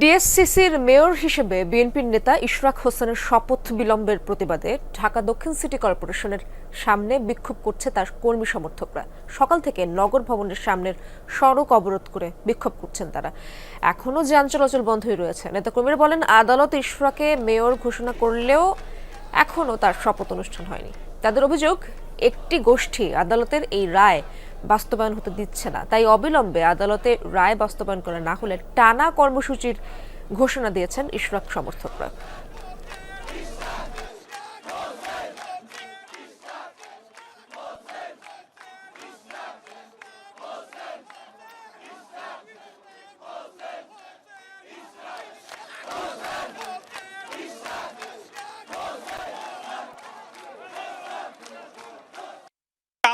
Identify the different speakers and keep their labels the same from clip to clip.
Speaker 1: ডিএসসিসির mayor হিসেবে বিএনপির নেতা ইশরাক হোসেনের শপথ বিলম্বের প্রতিবাদে ঢাকা দক্ষিণ সিটি কর্পোরেশনের সামনে বিক্ষোভ করছে তার কর্মী সমর্থকরা। সকাল থেকে নগর ভবনের সামনের সড়ক অবরোধ করে বিক্ষোভ করছেন তারা। এখনও যান চলাচল বন্ধই রয়েছে। নেতাকর্মীরা বলেন, আদালত ইশরাকে মেয়র ঘোষণা করলেও এখনও তার শপথ অনুষ্ঠান হয়নি। তাদের অভিযোগ একটি গোষ্ঠী আদালতের এই রায় বাস্তবায়ন হতে দিচ্ছে না। তাই অবিলম্বে আদালতে রায় বাস্তবায়ন করা না হলে টানা কর্মসূচির ঘোষণা দিয়েছেন ইশরাক সমর্থকরা।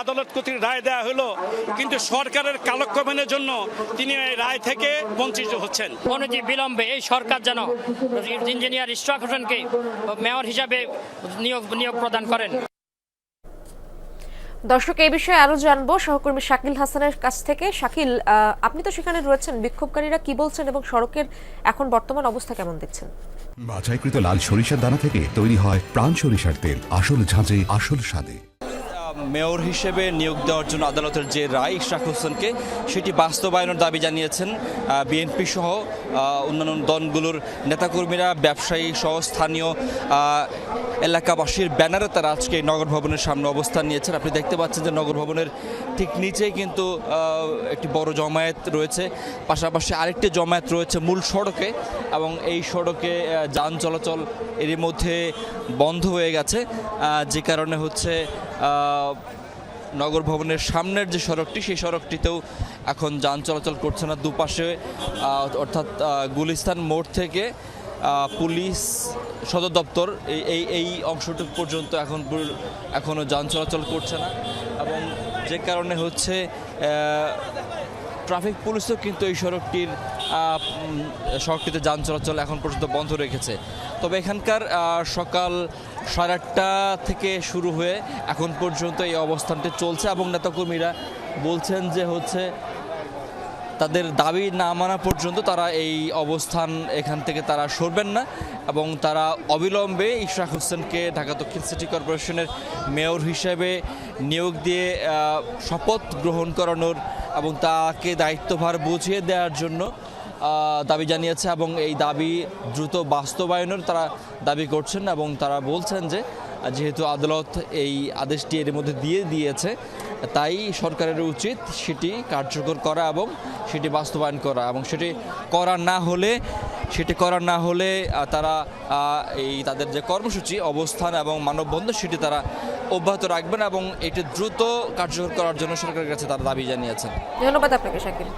Speaker 2: আদালত কর্তৃক রায় দেওয়া হলো কিন্তু সরকারের কালক্রমণের জন্য তিনি এই রায় থেকে বঞ্চিত হচ্ছেন।
Speaker 3: অনতি বিলম্বে এই সরকার যেন ইঞ্জিনিয়ার ইশরাক হোসেনকে মেয়র হিসাবে নিয়োগ নিয়োগ প্রদান করেন।
Speaker 1: দর্শক এই বিষয়ে আরও জানব। সহকর্মী শাকিল হাসানের কাছ থেকে। শাকিল আহ, আপনি তো সেখানে রয়েছেন। বিক্ষোভকারীরা কি বলছেন এবং সড়কের এখন বর্তমান অবস্থা কেমন দেখছেন?
Speaker 4: বাছাইকৃত লাল সরিষার দানা থেকে তৈরি হয় প্রাণ সরিষার তেল। আসল ঝাঁঝে আসল স্বাদে।
Speaker 5: মেয়র হিসেবে নিয়োগ দেওয়ার জন্য আদালতের যে রায়, ইশরাক হোসেনকে, সেটি বাস্তবায়নের দাবি জানিয়েছেন বিএনপি সহ অন্যান্য দলগুলোর নেতাকর্মীরা, ব্যবসায়ী সহ, স্থানীয় এলাকাবাসীর ব্যানারে তারা আজকে নগর ভবনের সামনে অবস্থান নিয়েছেন। আপনি দেখতে পাচ্ছেন যে নগর ভবনের ঠিক নিচেই কিন্তু একটি বড় জমায়েত রয়েছে। পাশাপাশি আরেকটি জমায়েত রয়েছে মূল সড়কে এবং এই সড়কে যান চলাচল এরই মধ্যে বন্ধ হয়ে গেছে। যে কারণে হচ্ছে নগর ভবনের সামনের যে সড়কটি, সেই সড়কটিতেও এখন যান চলাচল করছে না দুপাশে। অর্থাৎ গুলিস্তান মোড় থেকে পুলিশ, সদর দপ্তর এই এই অংশটুকু পর্যন্ত এখন এখনও যান চলাচল করছে না। এবং যে কারণে হচ্ছে ট্রাফিক পুলিশও কিন্তু এই সড়কটির সড়কটিতে যান চলাচল এখন পর্যন্ত বন্ধ রেখেছে। তবে এখানকার সকাল সাড়ে আটটা থেকে শুরু হয়ে এখন পর্যন্ত এই অবস্থানটি চলছে এবং নেতাকর্মীরা বলছেন যে হচ্ছে তাদের দাবি না মানা পর্যন্ত তারা এই অবস্থান এখান থেকে তারা সরবেন না এবং তারা অবিলম্বে ইশরাক হোসেনকে ঢাকা দক্ষিণ সিটি কর্পোরেশনের মেয়র হিসেবে নিয়োগ দিয়ে শপথ গ্রহণ করানোর এবং তাকে দায়িত্বভার বুঝিয়ে দেওয়ার জন্য দাবি জানিয়েছে এবং এই দাবি দ্রুত বাস্তবায়নের তারা দাবি করছেন এবং তারা বলছেন যে যেহেতু আদালত এই আদেশটি এর মধ্যে দিয়ে দিয়েছে, তাই সরকারের উচিত সেটি কার্যকর করা এবং সেটি বাস্তবায়ন করা এবং সেটি করা না হলে, সেটি করা না হলে তারা এই তাদের যে কর্মসূচি, অবস্থান এবং মানববন্ধন সেটি তারা অব্যাহত রাখবেন এবং এটি দ্রুত কার্যকর করার জন্য সরকারের কাছে তারা দাবি জানিয়েছেন।
Speaker 1: ধন্যবাদ আপনাকে, শাকিল।